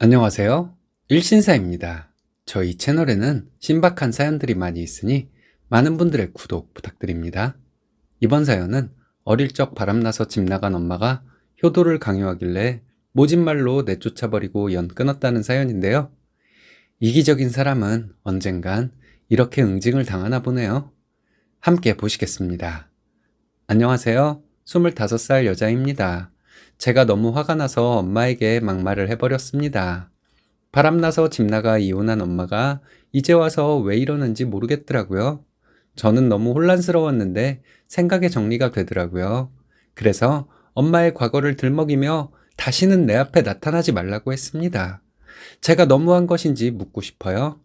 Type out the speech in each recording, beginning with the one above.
안녕하세요. 일신사입니다. 저희 채널에는 신박한 사연들이 많이 있으니 많은 분들의 구독 부탁드립니다. 이번 사연은 어릴 적 바람나서 집 나간 엄마가 효도를 강요하길래 모진말로 내쫓아버리고 연 끊었다는 사연인데요. 이기적인 사람은 언젠간 이렇게 응징을 당하나 보네요. 함께 보시겠습니다. 안녕하세요. 25살 여자입니다. 제가 너무 화가 나서 엄마에게 막말을 해버렸습니다. 바람나서 집 나가 이혼한 엄마가 이제 와서 왜 이러는지 모르겠더라고요. 저는 너무 혼란스러웠는데 생각의 정리가 되더라고요. 그래서 엄마의 과거를 들먹이며 다시는 내 앞에 나타나지 말라고 했습니다. 제가 너무한 것인지 묻고 싶어요.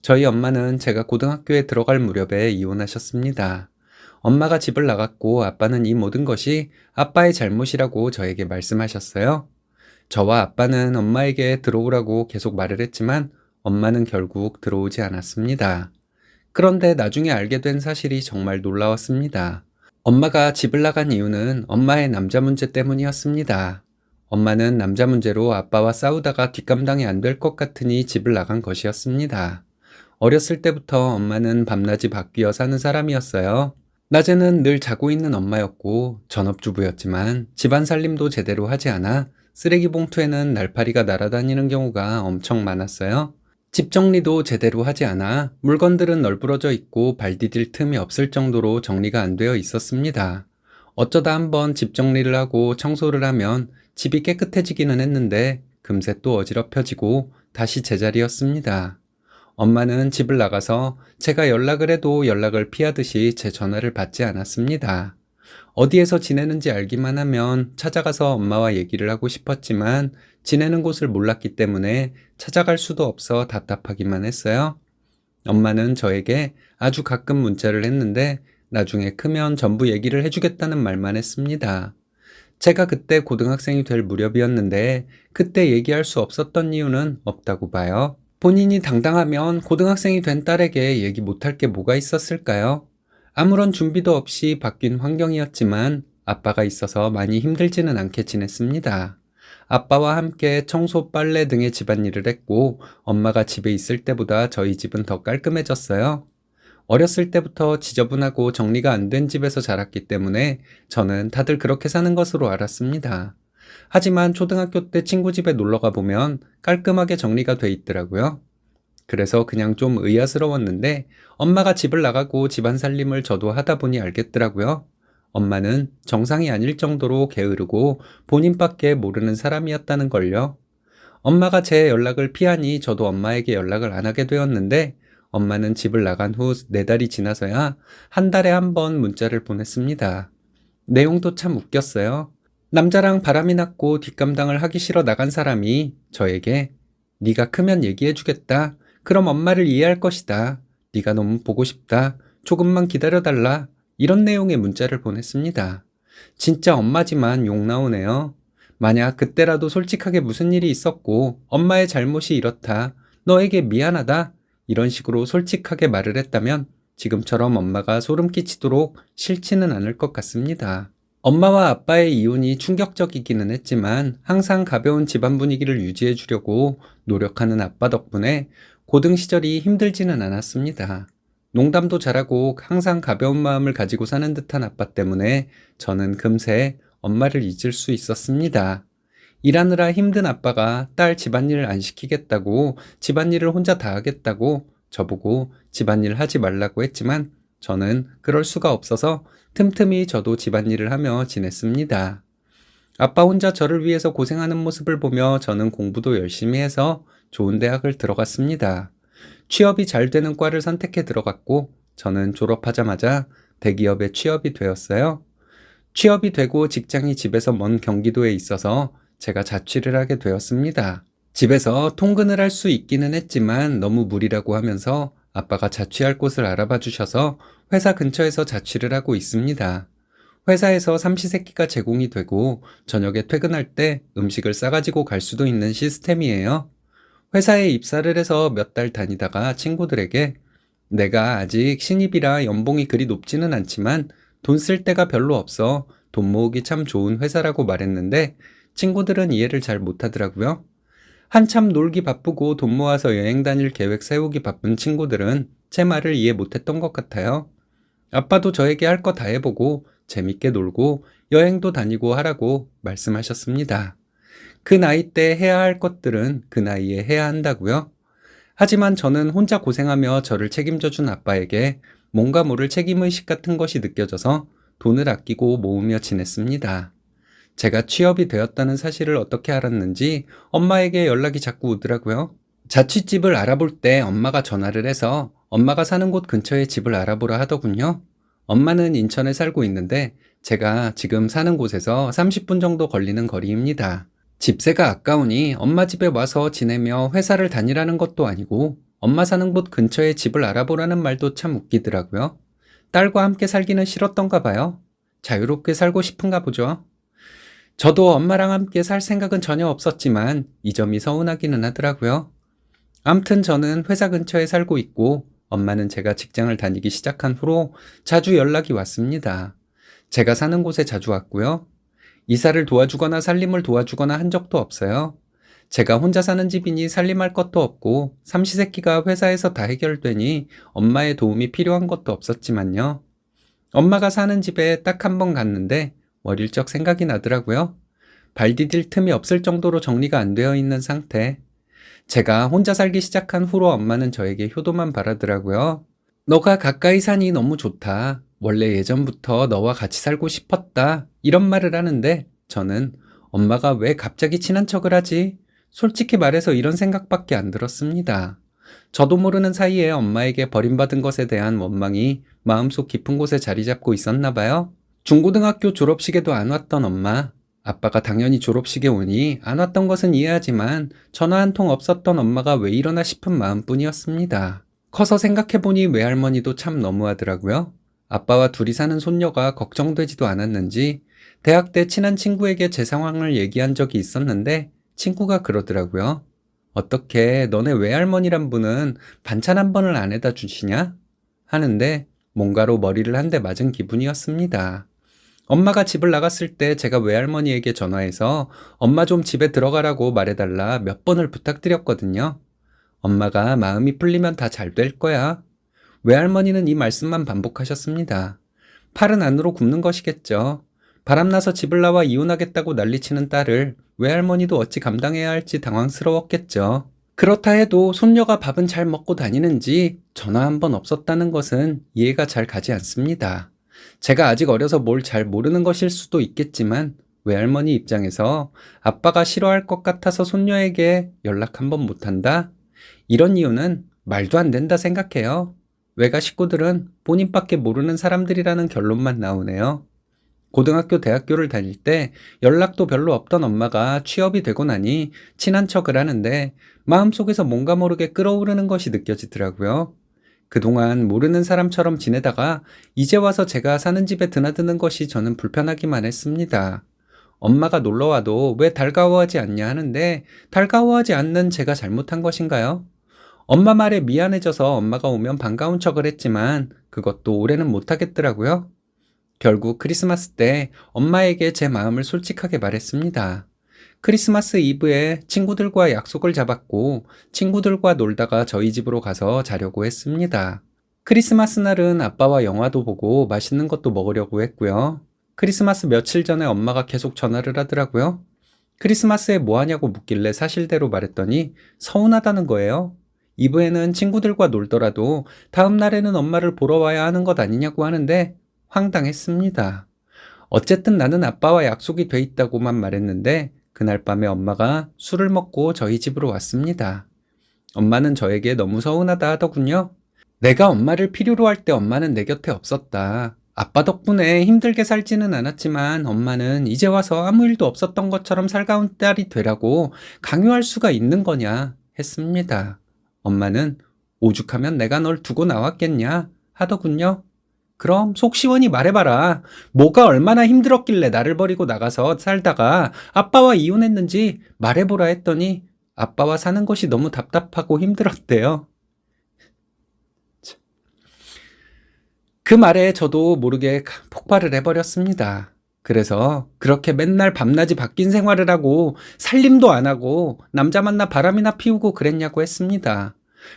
저희 엄마는 제가 고등학교에 들어갈 무렵에 이혼하셨습니다. 엄마가 집을 나갔고 아빠는 이 모든 것이 아빠의 잘못이라고 저에게 말씀하셨어요. 저와 아빠는 엄마에게 들어오라고 계속 말을 했지만 엄마는 결국 들어오지 않았습니다. 그런데 나중에 알게 된 사실이 정말 놀라웠습니다. 엄마가 집을 나간 이유는 엄마의 남자 문제 때문이었습니다. 엄마는 남자 문제로 아빠와 싸우다가 뒷감당이 안 될 것 같으니 집을 나간 것이었습니다. 어렸을 때부터 엄마는 밤낮이 바뀌어 사는 사람이었어요. 낮에는 늘 자고 있는 엄마였고 전업주부였지만 집안 살림도 제대로 하지 않아 쓰레기 봉투에는 날파리가 날아다니는 경우가 엄청 많았어요. 집 정리도 제대로 하지 않아 물건들은 널브러져 있고 발 디딜 틈이 없을 정도로 정리가 안 되어 있었습니다. 어쩌다 한번 집 정리를 하고 청소를 하면 집이 깨끗해지기는 했는데 금세 또 어지럽혀지고 다시 제자리였습니다. 엄마는 집을 나가서 제가 연락을 해도 연락을 피하듯이 제 전화를 받지 않았습니다. 어디에서 지내는지 알기만 하면 찾아가서 엄마와 얘기를 하고 싶었지만 지내는 곳을 몰랐기 때문에 찾아갈 수도 없어 답답하기만 했어요. 엄마는 저에게 아주 가끔 문자를 했는데 나중에 크면 전부 얘기를 해주겠다는 말만 했습니다. 제가 그때 고등학생이 될 무렵이었는데 그때 얘기할 수 없었던 이유는 없다고 봐요. 본인이 당당하면 고등학생이 된 딸에게 얘기 못할 게 뭐가 있었을까요? 아무런 준비도 없이 바뀐 환경이었지만 아빠가 있어서 많이 힘들지는 않게 지냈습니다. 아빠와 함께 청소, 빨래 등의 집안일을 했고 엄마가 집에 있을 때보다 저희 집은 더 깔끔해졌어요. 어렸을 때부터 지저분하고 정리가 안 된 집에서 자랐기 때문에 저는 다들 그렇게 사는 것으로 알았습니다. 하지만 초등학교 때 친구 집에 놀러 가 보면 깔끔하게 정리가 돼 있더라고요. 그래서 그냥 좀 의아스러웠는데 엄마가 집을 나가고 집안 살림을 저도 하다 보니 알겠더라고요. 엄마는 정상이 아닐 정도로 게으르고 본인밖에 모르는 사람이었다는 걸요. 엄마가 제 연락을 피하니 저도 엄마에게 연락을 안 하게 되었는데 엄마는 집을 나간 후 네 달이 지나서야 한 달에 한 번 문자를 보냈습니다. 내용도 참 웃겼어요. 남자랑 바람이 났고 뒷감당을 하기 싫어 나간 사람이 저에게 네가 크면 얘기해 주겠다. 그럼 엄마를 이해할 것이다. 네가 너무 보고 싶다. 조금만 기다려 달라. 이런 내용의 문자를 보냈습니다. 진짜 엄마지만 욕 나오네요. 만약 그때라도 솔직하게 무슨 일이 있었고 엄마의 잘못이 이렇다. 너에게 미안하다. 이런 식으로 솔직하게 말을 했다면 지금처럼 엄마가 소름 끼치도록 싫지는 않을 것 같습니다. 엄마와 아빠의 이혼이 충격적이기는 했지만 항상 가벼운 집안 분위기를 유지해 주려고 노력하는 아빠 덕분에 고등 시절이 힘들지는 않았습니다. 농담도 잘하고 항상 가벼운 마음을 가지고 사는 듯한 아빠 때문에 저는 금세 엄마를 잊을 수 있었습니다. 일하느라 힘든 아빠가 딸 집안일을 안 시키겠다고 집안일을 혼자 다 하겠다고 저보고 집안일 하지 말라고 했지만 저는 그럴 수가 없어서 틈틈이 저도 집안일을 하며 지냈습니다. 아빠 혼자 저를 위해서 고생하는 모습을 보며 저는 공부도 열심히 해서 좋은 대학을 들어갔습니다. 취업이 잘 되는 과를 선택해 들어갔고 저는 졸업하자마자 대기업에 취업이 되었어요. 취업이 되고 직장이 집에서 먼 경기도에 있어서 제가 자취를 하게 되었습니다. 집에서 통근을 할 수 있기는 했지만 너무 무리라고 하면서 아빠가 자취할 곳을 알아봐 주셔서 회사 근처에서 자취를 하고 있습니다. 회사에서 삼시세끼가 제공이 되고 저녁에 퇴근할 때 음식을 싸가지고 갈 수도 있는 시스템이에요. 회사에 입사를 해서 몇 달 다니다가 친구들에게 내가 아직 신입이라 연봉이 그리 높지는 않지만 돈 쓸 데가 별로 없어 돈 모으기 참 좋은 회사라고 말했는데 친구들은 이해를 잘 못하더라고요. 한참 놀기 바쁘고 돈 모아서 여행 다닐 계획 세우기 바쁜 친구들은 제 말을 이해 못했던 것 같아요. 아빠도 저에게 할 거 다 해보고 재밌게 놀고 여행도 다니고 하라고 말씀하셨습니다. 그 나이 때 해야 할 것들은 그 나이에 해야 한다고요? 하지만 저는 혼자 고생하며 저를 책임져 준 아빠에게 뭔가 모를 책임의식 같은 것이 느껴져서 돈을 아끼고 모으며 지냈습니다. 제가 취업이 되었다는 사실을 어떻게 알았는지 엄마에게 연락이 자꾸 오더라고요. 자취집을 알아볼 때 엄마가 전화를 해서 엄마가 사는 곳 근처에 집을 알아보라 하더군요. 엄마는 인천에 살고 있는데 제가 지금 사는 곳에서 30분 정도 걸리는 거리입니다. 집세가 아까우니 엄마 집에 와서 지내며 회사를 다니라는 것도 아니고 엄마 사는 곳 근처에 집을 알아보라는 말도 참 웃기더라고요. 딸과 함께 살기는 싫었던가 봐요. 자유롭게 살고 싶은가 보죠. 저도 엄마랑 함께 살 생각은 전혀 없었지만 이 점이 서운하기는 하더라고요. 암튼 저는 회사 근처에 살고 있고 엄마는 제가 직장을 다니기 시작한 후로 자주 연락이 왔습니다. 제가 사는 곳에 자주 왔고요. 이사를 도와주거나 살림을 도와주거나 한 적도 없어요. 제가 혼자 사는 집이니 살림할 것도 없고 삼시세끼가 회사에서 다 해결되니 엄마의 도움이 필요한 것도 없었지만요. 엄마가 사는 집에 딱 한 번 갔는데 어릴적 생각이 나더라고요. 발 디딜 틈이 없을 정도로 정리가 안 되어 있는 상태. 제가 혼자 살기 시작한 후로 엄마는 저에게 효도만 바라더라고요. 너가 가까이 사니 너무 좋다. 원래 예전부터 너와 같이 살고 싶었다. 이런 말을 하는데 저는 엄마가 왜 갑자기 친한 척을 하지? 솔직히 말해서 이런 생각밖에 안 들었습니다. 저도 모르는 사이에 엄마에게 버림받은 것에 대한 원망이 마음속 깊은 곳에 자리 잡고 있었나 봐요. 중고등학교 졸업식에도 안 왔던 엄마. 아빠가 당연히 졸업식에 오니 안 왔던 것은 이해하지만 전화 한 통 없었던 엄마가 왜 이러나 싶은 마음뿐이었습니다. 커서 생각해보니 외할머니도 참 너무하더라고요. 아빠와 둘이 사는 손녀가 걱정되지도 않았는지 대학 때 친한 친구에게 제 상황을 얘기한 적이 있었는데 친구가 그러더라고요. 어떻게 너네 외할머니란 분은 반찬 한 번을 안 해다 주시냐? 하는데 뭔가로 머리를 한 대 맞은 기분이었습니다. 엄마가 집을 나갔을 때 제가 외할머니에게 전화해서 엄마 좀 집에 들어가라고 말해달라 몇 번을 부탁드렸거든요. 엄마가 마음이 풀리면 다 잘 될 거야. 외할머니는 이 말씀만 반복하셨습니다. 팔은 안으로 굽는 것이겠죠. 바람나서 집을 나와 이혼하겠다고 난리치는 딸을 외할머니도 어찌 감당해야 할지 당황스러웠겠죠. 그렇다 해도 손녀가 밥은 잘 먹고 다니는지 전화 한 번 없었다는 것은 이해가 잘 가지 않습니다. 제가 아직 어려서 뭘 잘 모르는 것일 수도 있겠지만 외할머니 입장에서 아빠가 싫어할 것 같아서 손녀에게 연락 한번 못한다? 이런 이유는 말도 안 된다 생각해요. 외가 식구들은 본인밖에 모르는 사람들이라는 결론만 나오네요. 고등학교, 대학교를 다닐 때 연락도 별로 없던 엄마가 취업이 되고 나니 친한 척을 하는데 마음속에서 뭔가 모르게 끓어오르는 것이 느껴지더라고요. 그동안 모르는 사람처럼 지내다가 이제 와서 제가 사는 집에 드나드는 것이 저는 불편하기만 했습니다. 엄마가 놀러와도 왜 달가워하지 않냐 하는데 달가워하지 않는 제가 잘못한 것인가요? 엄마 말에 미안해져서 엄마가 오면 반가운 척을 했지만 그것도 올해는 못하겠더라고요. 결국 크리스마스 때 엄마에게 제 마음을 솔직하게 말했습니다. 크리스마스 이브에 친구들과 약속을 잡았고 친구들과 놀다가 저희 집으로 가서 자려고 했습니다. 크리스마스 날은 아빠와 영화도 보고 맛있는 것도 먹으려고 했고요. 크리스마스 며칠 전에 엄마가 계속 전화를 하더라고요. 크리스마스에 뭐 하냐고 묻길래 사실대로 말했더니 서운하다는 거예요. 이브에는 친구들과 놀더라도 다음 날에는 엄마를 보러 와야 하는 것 아니냐고 하는데 황당했습니다. 어쨌든 나는 아빠와 약속이 돼 있다고만 말했는데 그날 밤에 엄마가 술을 먹고 저희 집으로 왔습니다. 엄마는 저에게 너무 서운하다 하더군요. 내가 엄마를 필요로 할 때 엄마는 내 곁에 없었다. 아빠 덕분에 힘들게 살지는 않았지만 엄마는 이제 와서 아무 일도 없었던 것처럼 살가운 딸이 되라고 강요할 수가 있는 거냐 했습니다. 엄마는 오죽하면 내가 널 두고 나왔겠냐 하더군요. 그럼 속 시원히 말해봐라. 뭐가 얼마나 힘들었길래 나를 버리고 나가서 살다가 아빠와 이혼했는지 말해보라 했더니 아빠와 사는 것이 너무 답답하고 힘들었대요. 그 말에 저도 모르게 폭발을 해버렸습니다. 그래서 그렇게 맨날 밤낮이 바뀐 생활을 하고 살림도 안 하고 남자 만나 바람이나 피우고 그랬냐고 했습니다.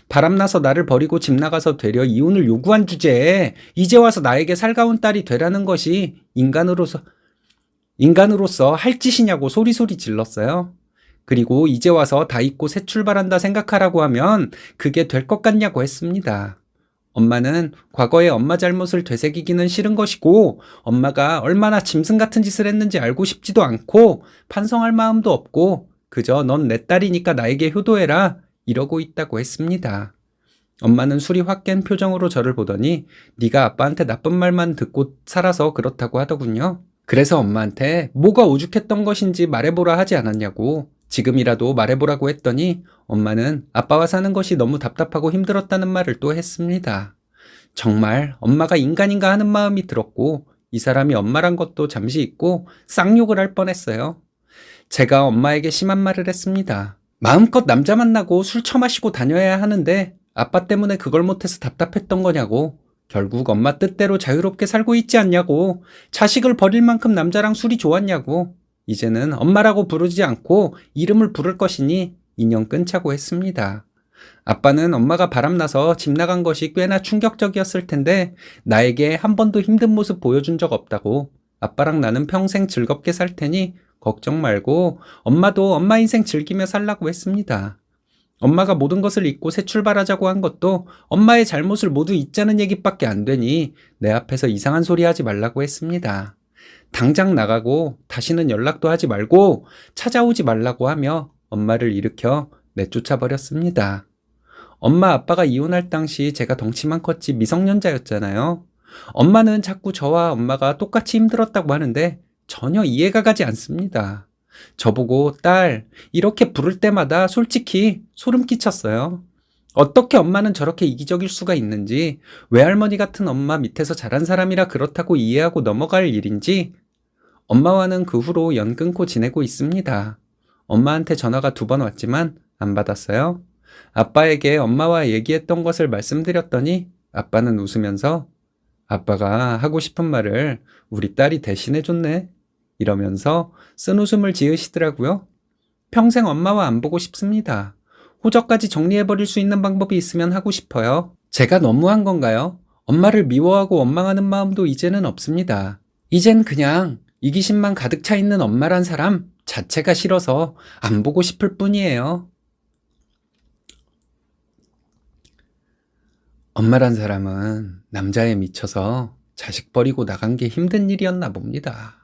바람나서 나를 버리고 집 나가서 되려 이혼을 요구한 주제에 이제 와서 나에게 살가운 딸이 되라는 것이 인간으로서 인간으로서 할 짓이냐고 소리소리 질렀어요. 그리고 이제 와서 다 잊고 새 출발한다 생각하라고 하면 그게 될 것 같냐고 했습니다. 엄마는 과거의 엄마 잘못을 되새기기는 싫은 것이고 엄마가 얼마나 짐승 같은 짓을 했는지 알고 싶지도 않고 반성할 마음도 없고 그저 넌 내 딸이니까 나에게 효도해라 이러고 있다고 했습니다. 엄마는 술이 확 깬 표정으로 저를 보더니 네가 아빠한테 나쁜 말만 듣고 살아서 그렇다고 하더군요. 그래서 엄마한테 뭐가 오죽했던 것인지 말해보라 하지 않았냐고 지금이라도 말해보라고 했더니 엄마는 아빠와 사는 것이 너무 답답하고 힘들었다는 말을 또 했습니다. 정말 엄마가 인간인가 하는 마음이 들었고 이 사람이 엄마란 것도 잠시 잊고 쌍욕을 할 뻔했어요. 제가 엄마에게 심한 말을 했습니다. 마음껏 남자 만나고 술 처마시고 다녀야 하는데 아빠 때문에 그걸 못해서 답답했던 거냐고. 결국 엄마 뜻대로 자유롭게 살고 있지 않냐고. 자식을 버릴 만큼 남자랑 술이 좋았냐고. 이제는 엄마라고 부르지 않고 이름을 부를 것이니 인연 끊자고 했습니다. 아빠는 엄마가 바람나서 집 나간 것이 꽤나 충격적이었을 텐데 나에게 한 번도 힘든 모습 보여준 적 없다고 아빠랑 나는 평생 즐겁게 살 테니 걱정 말고 엄마도 엄마 인생 즐기며 살라고 했습니다. 엄마가 모든 것을 잊고 새 출발하자고 한 것도 엄마의 잘못을 모두 잊자는 얘기밖에 안 되니 내 앞에서 이상한 소리 하지 말라고 했습니다. 당장 나가고 다시는 연락도 하지 말고 찾아오지 말라고 하며 엄마를 일으켜 내쫓아 버렸습니다. 엄마 아빠가 이혼할 당시 제가 덩치만 컸지 미성년자였잖아요. 엄마는 자꾸 저와 엄마가 똑같이 힘들었다고 하는데 전혀 이해가 가지 않습니다. 저보고 딸 이렇게 부를 때마다 솔직히 소름 끼쳤어요. 어떻게 엄마는 저렇게 이기적일 수가 있는지, 외할머니 같은 엄마 밑에서 자란 사람이라 그렇다고 이해하고 넘어갈 일인지, 엄마와는 그 후로 연 끊고 지내고 있습니다. 엄마한테 전화가 두 번 왔지만 안 받았어요. 아빠에게 엄마와 얘기했던 것을 말씀드렸더니 아빠는 웃으면서 아빠가 하고 싶은 말을 우리 딸이 대신해줬네. 이러면서 쓴 웃음을 지으시더라고요. 평생 엄마와 안 보고 싶습니다. 호적까지 정리해버릴 수 있는 방법이 있으면 하고 싶어요. 제가 너무한 건가요? 엄마를 미워하고 원망하는 마음도 이제는 없습니다. 이젠 그냥 이기심만 가득 차 있는 엄마란 사람 자체가 싫어서 안 보고 싶을 뿐이에요. 엄마란 사람은 남자에 미쳐서 자식 버리고 나간 게 힘든 일이었나 봅니다.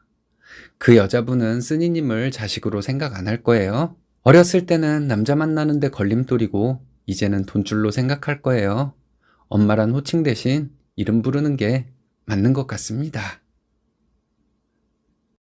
그 여자분은 쓰니님을 자식으로 생각 안 할 거예요. 어렸을 때는 남자 만나는데 걸림돌이고 이제는 돈줄로 생각할 거예요. 엄마란 호칭 대신 이름 부르는 게 맞는 것 같습니다.